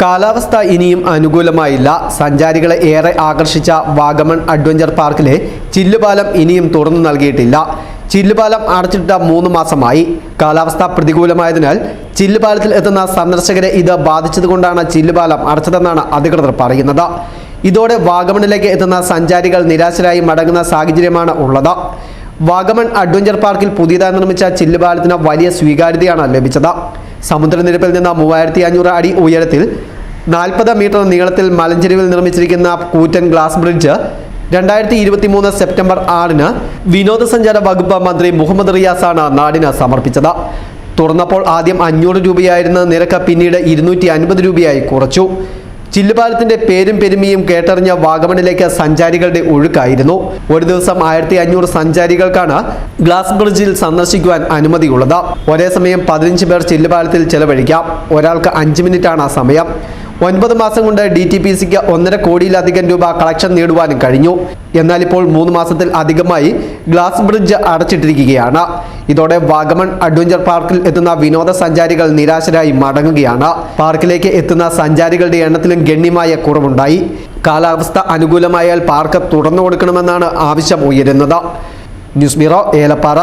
കാലാവസ്ഥ ഇനിയും അനുകൂലമായില്ല. സഞ്ചാരികളെ ഏറെ ആകർഷിച്ച വാഗമൺ അഡ്വഞ്ചർ പാർക്കിലെ ചില്ലുപാലം ഇനിയും തുറന്നു നൽകിയിട്ടില്ല. ചില്ലുപാലം അടച്ചിട്ട മൂന്ന് മാസമായി. കാലാവസ്ഥ പ്രതികൂലമായതിനാൽ ചില്ലുപാലത്തിൽ എത്തുന്ന സന്ദർശകരെ ഇത് ബാധിച്ചതുകൊണ്ടാണ് ചില്ലുപാലം അടച്ചതെന്നാണ് അധികൃതർ പറയുന്നത്. ഇതോടെ വാഗമണിലേക്ക് എത്തുന്ന സഞ്ചാരികൾ നിരാശരായി മടങ്ങുന്ന സാഹചര്യമാണ് ഉള്ളത്. വാഗമൺ അഡ്വഞ്ചർ പാർക്കിൽ പുതിയതായി നിർമ്മിച്ച ചില്ലുപാലത്തിന് വലിയ സ്വീകാര്യതയാണ് ലഭിച്ചത്. സമുദ്രനിരപ്പിൽ നിന്ന് മൂവായിരത്തി അഞ്ഞൂറ് അടി ഉയരത്തിൽ നാൽപ്പത് മീറ്റർ നീളത്തിൽ മലഞ്ചെരിവിൽ നിർമ്മിച്ചിരിക്കുന്ന കൂറ്റൻ ഗ്ലാസ് ബ്രിഡ്ജ് രണ്ടായിരത്തി ഇരുപത്തി മൂന്ന് സെപ്റ്റംബർ ആറിന് വിനോദസഞ്ചാര വകുപ്പ് മന്ത്രി മുഹമ്മദ് റിയാസാണ് നാടിന് സമർപ്പിച്ചത്. തുറന്നപ്പോൾ ആദ്യം അഞ്ഞൂറ് രൂപയായിരുന്ന നിരക്ക് പിന്നീട് ഇരുന്നൂറ്റി അൻപത് രൂപയായി കുറച്ചു. ചില്ലുപാലത്തിന്റെ പേരും പെരുമയും കേട്ടറിഞ്ഞ വാഗമണിലേക്ക് സഞ്ചാരികളുടെ ഒഴുക്കായിരുന്നു. ഒരു ദിവസം ആയിരത്തി അഞ്ഞൂറ് സഞ്ചാരികൾക്കാണ് ഗ്ലാസ് ബ്രിഡ്ജിൽ സന്ദർശിക്കുവാൻ അനുമതിയുള്ളത്. ഒരേ സമയം പതിനഞ്ച് പേർ ചില്ലുപാലത്തിൽ ചെലവഴിക്കാം. ഒരാൾക്ക് അഞ്ച് മിനിറ്റാണ് ആ സമയം. ഒൻപത് മാസം കൊണ്ട് ഡി ടി പി സിക്ക് ഒന്നര കോടിയിലധികം രൂപ കളക്ഷൻ നേടുവാനും കഴിഞ്ഞു. എന്നാൽ ഇപ്പോൾ മൂന്ന് മാസത്തിൽ അധികമായി ഗ്ലാസ് ബ്രിഡ്ജ് അടച്ചിട്ടിരിക്കുകയാണ്. ഇതോടെ വാഗമൺ അഡ്വഞ്ചർ പാർക്കിൽ എത്തുന്ന വിനോദസഞ്ചാരികൾ നിരാശരായി മടങ്ങുകയാണ്. പാർക്കിലേക്ക് എത്തുന്ന സഞ്ചാരികളുടെ എണ്ണത്തിലും ഗണ്യമായ കുറവുണ്ടായി. കാലാവസ്ഥ അനുകൂലമായാൽ പാർക്ക് തുറന്നു കൊടുക്കണമെന്നാണ് ആവശ്യം ഉയരുന്നത്. News bureau Elappara.